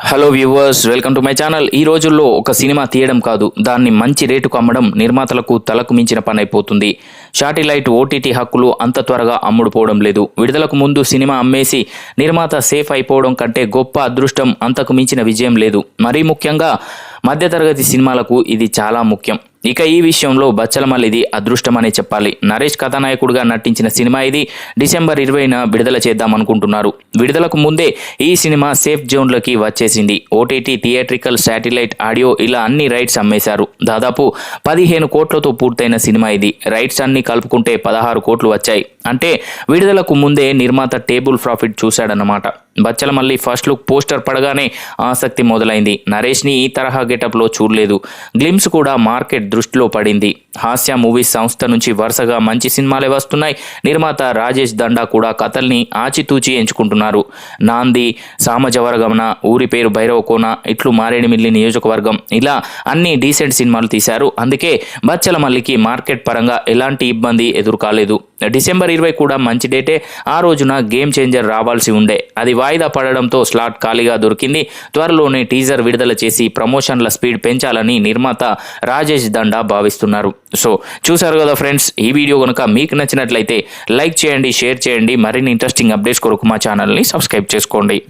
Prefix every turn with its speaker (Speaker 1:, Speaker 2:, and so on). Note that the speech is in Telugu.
Speaker 1: Hello viewers welcome to my channel ఈ రోజుల్లో ఒక సినిమా తీయడం కాదు దాన్ని మంచి రేటుకు అమ్మడం నిర్మాతలకు తలకు మించిన పని అయిపోతుంది. శాటిలైట్ ఓటీటీ హక్కులు అంత త్వరగా అమ్ముడుపోవడం లేదు. విడుదలకు ముందు సినిమా అమ్మేసి నిర్మాత సేఫ్ అయిపోవడం కంటే గొప్ప అదృష్టం అంతకు మించిన విజయం లేదు. మరీ ముఖ్యంగా మధ్యతరగతి సినిమాలకు ఇది చాలా ముఖ్యం. ఇక ఈ విషయంలో బచ్చలమల్లిది అదృష్టమనే చెప్పాలి. నరేష్ కథానాయకుడిగా నటించిన సినిమా ఇది డిసెంబర్ ఇరవైన విడుదల చేద్దాం అనుకుంటున్నారు విడుదలకు ముందే ఈ సినిమా సేఫ్ జోన్లోకి వచ్చేసింది. ఓటీటీ థియేట్రికల్ శాటిలైట్ ఆడియో ఇలా అన్ని రైట్స్ అమ్మేశారు. దాదాపు పదిహేను కోట్లతో పూర్తయిన సినిమా ఇది. రైట్స్ అన్ని కలుపుకుంటే పదహారు కోట్లు వచ్చాయి. అంటే విడుదలకు ముందే నిర్మాత టేబుల్ ప్రాఫిట్ చూశాడన్నమాట. బచ్చలమల్లి ఫస్ట్ లుక్ పోస్టర్ పడగానే ఆసక్తి మొదలైంది. నరేష్ని ఈ తరహా గెటప్లో చూడలేదు. గ్లిమ్స్ కూడా మార్కెట్ దృష్టిలో పడింది. హాస్య మూవీస్ సంస్థ నుంచి వరుసగా మంచి సినిమాలే వస్తున్నాయి. నిర్మాత రాజేష్ దండా కూడా కథల్ని ఆచితూచి ఎంచుకుంటున్నారు. నాంది సామజవరగమన ఊరి పేరు భైరవకోన ఇట్లు మారేడుమిల్లి నియోజకవర్గం. ఇలా అన్ని డీసెంట్ సినిమాలు తీశారు. అందుకే బచ్చలమల్లికి మార్కెట్ పరంగా ఎలాంటి ఇబ్బంది ఎదురు కాలేదు డిసెంబర్ ఇరవై కూడా మంచి డేటే. ఆ రోజున గేమ్ చేంజర్ రావాల్సి ఉండే. అది వాయిదా పడడంతో స్లాట్ ఖాళీగా దొరికింది. త్వరలోనే టీజర్ విడుదల చేసి ప్రమోషన్ల స్పీడ్ పెంచాలని నిర్మాత రాజేష్ దండా భావిస్తున్నారు. సో చూసారు కదా ఫ్రెండ్స్ ఈ వీడియో కనుక మీకు నచ్చినట్లయితే లైక్ చేయండి షేర్ చేయండి. మరిన్ని ఇంట్రెస్టింగ్ అప్డేట్స్ కొరకు మా ఛానల్ని సబ్స్క్రైబ్ చేసుకోండి.